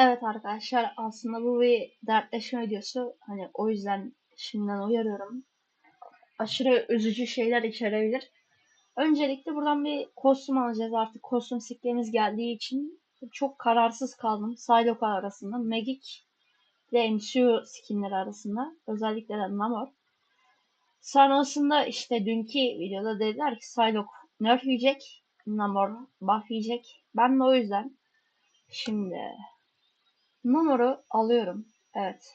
Evet arkadaşlar aslında bu bir dertleşme videosu. Hani o yüzden şimdiden uyarıyorum. Aşırı üzücü şeyler içerebilir. Öncelikle buradan bir kostüm alacağız. Artık kostüm siklerimiz geldiği için çok kararsız kaldım. Psylocke arasında. Magic ile MCU skinleri arasında. Özellikle de Namor. Sonrasında işte dünkü videoda dediler ki Psylocke nerf yiyecek. Namor buff yiyecek. Ben de o yüzden şimdi Namor'u alıyorum. Evet.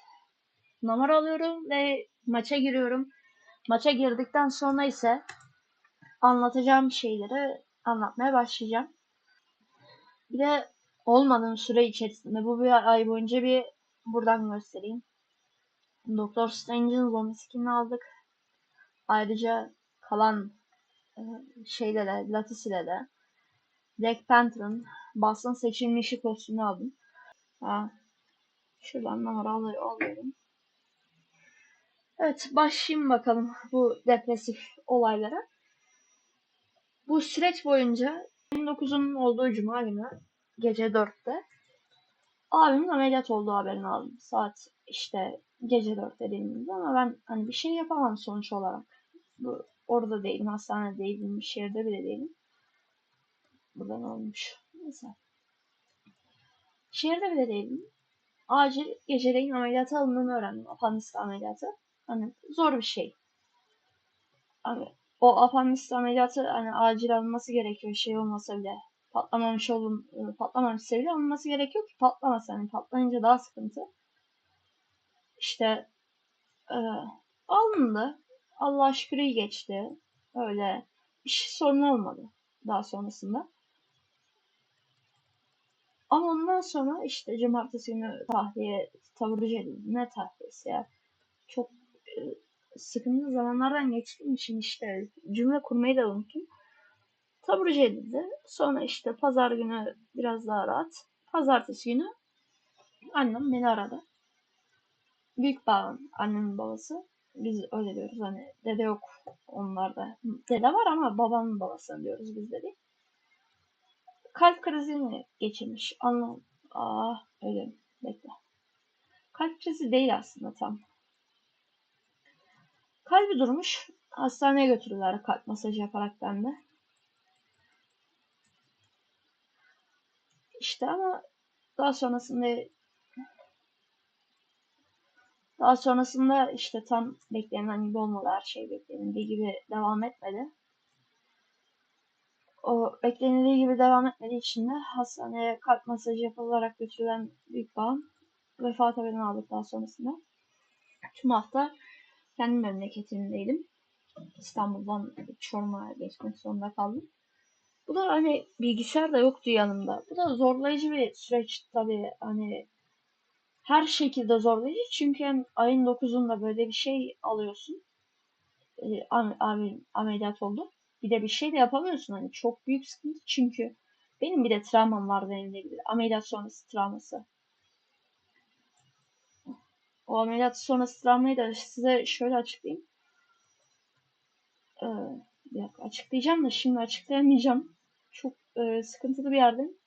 Namor alıyorum ve maça giriyorum. Maça girdikten sonra ise anlatacağım şeyleri anlatmaya başlayacağım. Bir de olmadığım süre içerisinde bu bir ay boyunca bir buradan göstereyim. Doktor Strange'in zombi skinini aldık. Ayrıca kalan e, şeyle de, Lattice ile de Black Panther'ın basın seçilmişi kostümünü aldım. Ha. Şuradan numara alıyorum. Evet başlayayım bakalım bu depresif olaylara. Bu süreç boyunca 29'un olduğu cuma günü gece 4'te abimin ameliyat olduğu haberini aldım. Saat işte gece 4 dediğimizde ama ben hani bir şey yapamam sonuç olarak. Bu, orada değilim, hastanede değilim, şehirde bile değilim. Buradan olmuş. Neyse. Şehirde bile değilim. Acil geceleyin ameliyata alındığını öğrendim. Apandisit ameliyatı. Hani zor bir şey. Hani o apandisit ameliyatı hani acil alınması gerekiyor şey olmasa bile. Patlamamış olun, patlamamışsa bile alınması gerekiyor ki patlamasın. Hani patlayınca daha sıkıntı. İşte e, alındı. Allah şükür iyi geçti. Öyle bir şey sorun olmadı daha sonrasında. Ama ondan sonra işte cumartesi günü tahliye taburcu edildi. Ne tahliyesi ya? Çok e, sıkıntılı zamanlardan geçtiğim için işte cümle kurmayı da unuttum. Taburcu edildi. Sonra işte pazar günü biraz daha rahat. Pazartesi günü annem beni aradı. Büyük babam, annemin babası. Biz öyle diyoruz hani dede yok onlarda. Dede var ama babamın babası diyoruz biz dedi kalp krizini geçirmiş. Anlam. Aa öyle bekle. Kalp krizi değil aslında tam. Kalbi durmuş. Hastaneye götürüyorlar kalp masajı yaparak ben de. İşte ama daha sonrasında daha sonrasında işte tam beklenen gibi olmadı. Her şey beklenildiği gibi devam etmedi o beklenildiği gibi devam etmediği için de hastaneye kalp masajı yapılarak götürülen büyük babam vefat haberini aldık daha sonrasında. Tüm hafta kendi memleketimdeydim. İstanbul'dan Çorum'a geçmek zorunda kaldım. Bu da hani bilgisayar da yoktu yanımda. Bu da zorlayıcı bir süreç tabii hani her şekilde zorlayıcı çünkü hem ayın 9'unda böyle bir şey alıyorsun. Ee, am am ameliyat oldu bir de bir şey de yapamıyorsun hani çok büyük sıkıntı çünkü benim bir de travmam var denilebilir. Ameliyat sonrası travması. O ameliyat sonrası travmayı da size şöyle açıklayayım. Ee, bir açıklayacağım da şimdi açıklayamayacağım. Çok e, sıkıntılı bir yerdeyim.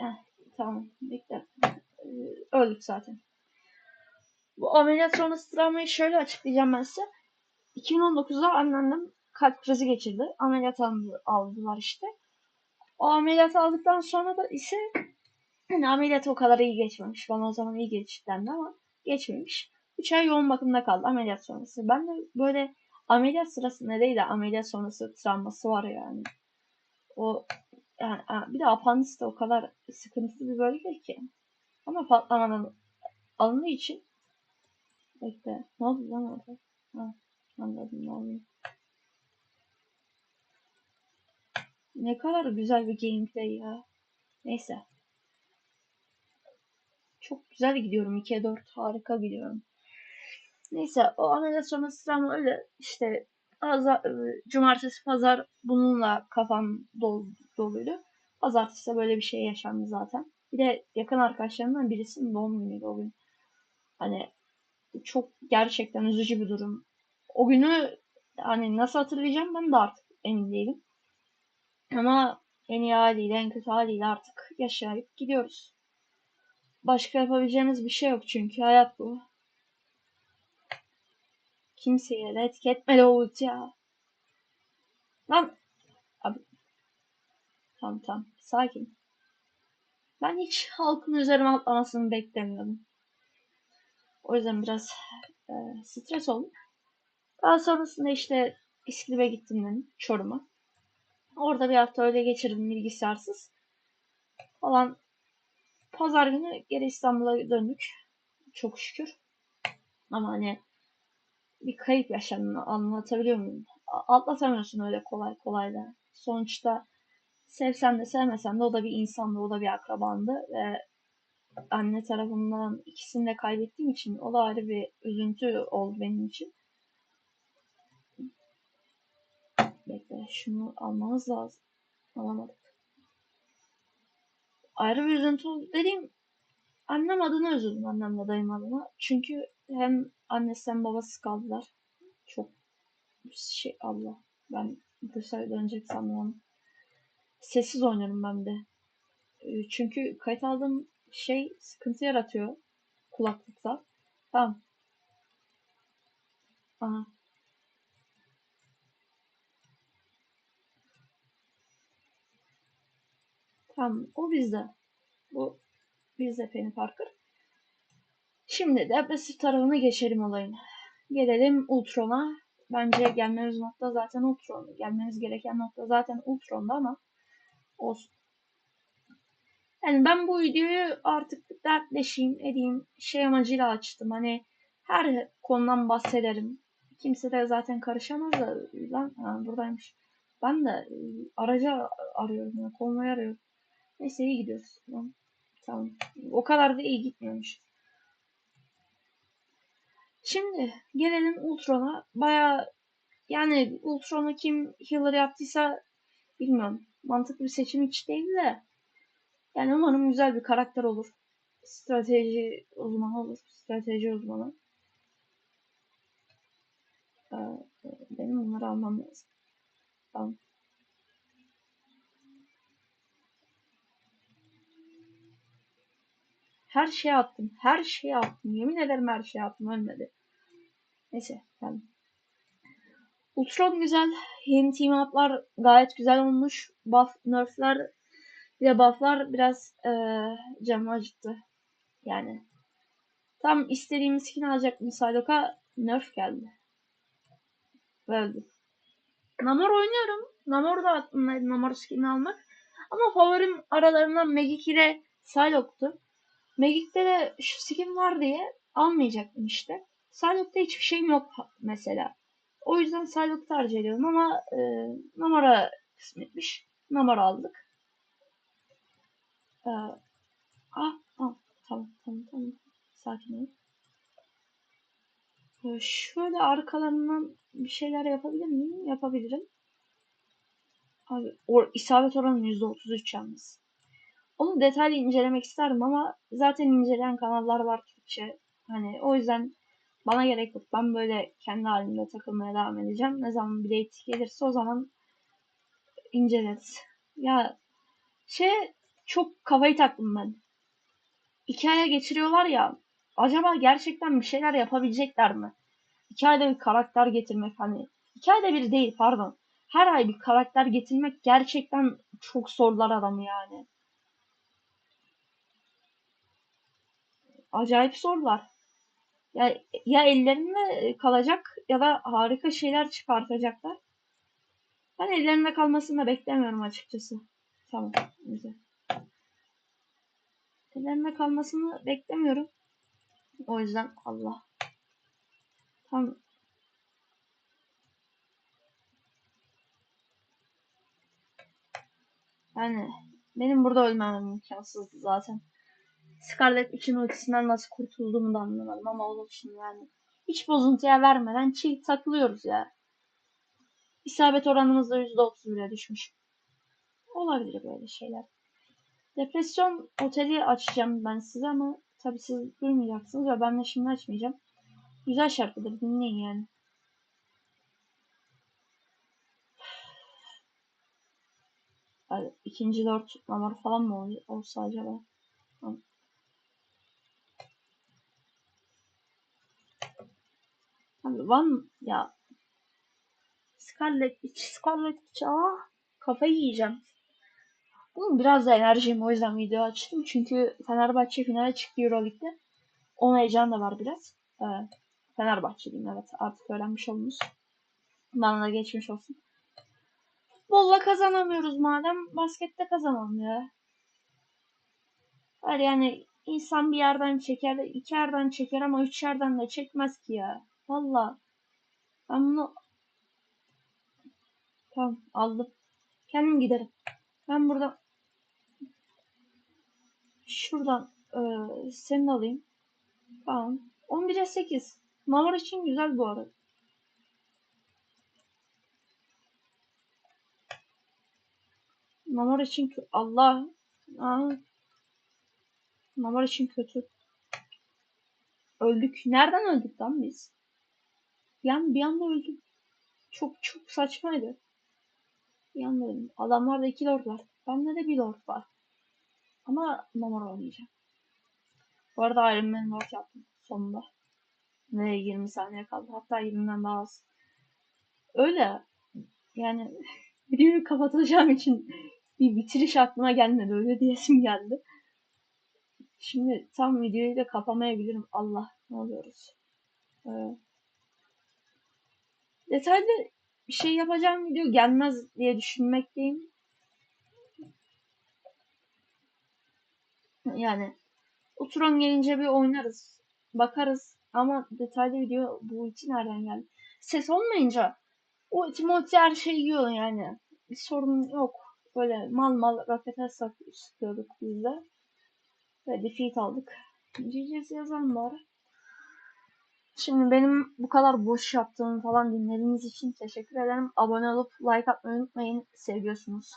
Eh, tamam bekle. Ee, öldük zaten. Bu ameliyat sonrası travmayı şöyle açıklayacağım ben size. 2019'da anneannem kalp krizi geçirdi. Ameliyat aldılar işte. O ameliyat aldıktan sonra da ise hani ameliyat o kadar iyi geçmemiş. Bana o zaman iyi geçti ama geçmemiş. 3 ay yoğun bakımda kaldı ameliyat sonrası. Ben de böyle ameliyat sırasında değil de ameliyat sonrası travması var yani. O yani bir de apandis de o kadar sıkıntılı bir bölge ki. Ama patlamadan alındığı için bekle. Ne oldu lan orada? Ha, anladım ne oldu. Ne kadar güzel bir gameplay ya. Neyse. Çok güzel gidiyorum. 2'ye 4 harika gidiyorum. Neyse o ameliyat sonrası ama öyle işte azar, cumartesi pazar bununla kafam dol, doluydu. Pazartesi de böyle bir şey yaşandı zaten. Bir de yakın arkadaşlarımdan birisinin doğum günüydü o gün. Hani çok gerçekten üzücü bir durum. O günü hani nasıl hatırlayacağım ben de artık emin değilim. Ama en iyi haliyle en kötü haliyle artık yaşayıp gidiyoruz. başka yapabileceğimiz bir şey yok çünkü hayat bu. Kimseye de etiketme Davut ya. Lan abi tamam tamam sakin. Ben hiç halkın üzerime atlamasını beklemiyordum. O yüzden biraz e, stres oldum. Daha sonrasında işte İskilip'e gittim dedim Çorum'a. Orada bir hafta öyle geçirdim bilgisayarsız. Falan. Pazar günü geri İstanbul'a döndük. Çok şükür. Ama hani bir kayıp yaşandığını anlatabiliyor muyum? Atlatamıyorsun öyle kolay kolay da. Sonuçta sevsen de sevmesen de o da bir insandı, o da bir akrabandı ve anne tarafından ikisini de kaybettiğim için o da ayrı bir üzüntü oldu benim için. Bekle şunu almamız lazım. Alamadık. Ayrı bir üzüntü oldu. Dediğim annem adına üzüldüm annemle dayım adına. Çünkü hem annesi hem babası kaldılar. Çok şey Allah. Ben dışarı dönecek sandım onu. Sessiz oynuyorum ben de. Ee, Çünkü kayıt aldığım şey sıkıntı yaratıyor kulaklıkta. Tamam. Aha. Tamam. O bizde. Bu bizde Penny Parker. Şimdi depresif tarafına geçelim olayın. Gelelim Ultron'a. Bence gelmemiz nokta zaten Ultron. Gelmemiz gereken nokta zaten Ultron'da ama olsun. Yani ben bu videoyu artık dertleşeyim, edeyim, şey amacıyla açtım. Hani her konudan bahsederim. Kimse de zaten karışamaz da lan ha, buradaymış. Ben de e, araca arıyorum, yani, konvoyu arıyorum. Neyse iyi gidiyoruz. Tamam. Tamam. O kadar da iyi gitmiyormuş. Şimdi gelelim Ultron'a. Baya yani Ultron'u kim healer yaptıysa bilmiyorum. Mantıklı bir seçim hiç değil de. Yani umarım güzel bir karakter olur. Strateji uzmanı olur. Strateji uzmanı. Ee, benim bunları almam lazım. Tamam. Her şeyi attım. Her şeyi attım. Yemin ederim her şeyi attım. Ölmedi. Neyse. Tamam. Ultron güzel. Yeni team up'lar gayet güzel olmuş. Buff, nerf'ler de buff'lar biraz ee, canımı acıttı. Yani. Tam istediğim skin alacaktım Psylocke'a. Nerf geldi. Öldü. Namor oynuyorum. Namor da aklımdaydı Namor skinini almak. Ama favorim aralarından Magic ile Psylocke'tu. Magic'te de şu skin var diye almayacaktım işte. Psylocke'da hiçbir şeyim yok mesela. O yüzden Psylocke tercih ediyorum ama e, Namor'a kısmetmiş. Namor aldık. Ee, ah, ah, tamam tamam tamam. Sakin olun. Ee, şöyle arkalarından bir şeyler yapabilir miyim? Yapabilirim. Abi or isabet oranı %33 yalnız. Onu detaylı incelemek isterdim ama zaten inceleyen kanallar var Türkçe. Hani o yüzden bana gerek yok. Ben böyle kendi halimde takılmaya devam edeceğim. Ne zaman Blade gelirse o zaman inceleriz. Ya şey çok kafayı taktım ben. Hikaye geçiriyorlar ya. Acaba gerçekten bir şeyler yapabilecekler mi? Hikayede bir karakter getirmek hani. Hikayede bir değil pardon. Her ay bir karakter getirmek gerçekten çok zorlar adamı yani. Acayip zorlar. Ya, ya ellerinde kalacak ya da harika şeyler çıkartacaklar. Ben ellerinde kalmasını da beklemiyorum açıkçası. Tamam. Güzel. Ellerinde kalmasını beklemiyorum. O yüzden Allah. Tam yani benim burada ölmem imkansızdı zaten. Scarlet için ultisinden nasıl kurtulduğumu da anlamadım ama için yani hiç bozuntuya vermeden çiğ takılıyoruz ya. İsabet oranımız da %31'e düşmüş. Olabilir böyle şeyler. Depresyon oteli açacağım ben size ama tabi siz duymayacaksınız ve ben de şimdi açmayacağım. Güzel şarkıdır dinleyin yani. Yani ikinci dört numara falan mı olsa acaba? Van ya Scarlet Witch, Scarlet Witch aa kafayı yiyeceğim. Bunun biraz da enerjim o yüzden video açtım. Çünkü Fenerbahçe finale çıktı Euroleague'de. Onun heyecanı da var biraz. Ee, Fenerbahçeliyim evet artık öğrenmiş oldunuz. Bana da geçmiş olsun. Futbolla kazanamıyoruz madem baskette kazanalım ya. Yani insan bir yerden çeker, iki yerden çeker ama üç yerden de çekmez ki ya. Valla. Ben bunu tamam aldım. Kendim giderim. Ben burada şuradan e, senin alayım. Tamam. 11'e 8. Mamar için güzel bu arada. Mamar için Allah. Aa. Mamar için kötü. Öldük. Nereden öldük lan biz? An, bir anda öldük. Çok çok saçmaydı. Bir anda öldüm. Adamlarda iki lord var. Bende de bir lord var. Ama Mamar olmayacak. Bu arada Iron Man lord yaptım sonunda. Ve 20 saniye kaldı. Hatta 20'den daha az. Öyle. Yani videoyu kapatacağım için bir bitiriş aklıma gelmedi. Öyle diyesim geldi. Şimdi tam videoyu da kapamayabilirim. Allah ne oluyoruz. Ee, detaylı bir şey yapacağım video gelmez diye düşünmekteyim. Yani oturan gelince bir oynarız. Bakarız. Ama detaylı video bu için nereden geldi? Ses olmayınca o Timothy her şeyi yiyor yani. Bir sorun yok. Böyle mal mal rakete sıkıyorduk biz de. Ve defeat aldık. GG's yazalım bari. Şimdi benim bu kadar boş yaptığım falan dinlediğiniz için teşekkür ederim. Abone olup like atmayı unutmayın. Seviyorsunuz.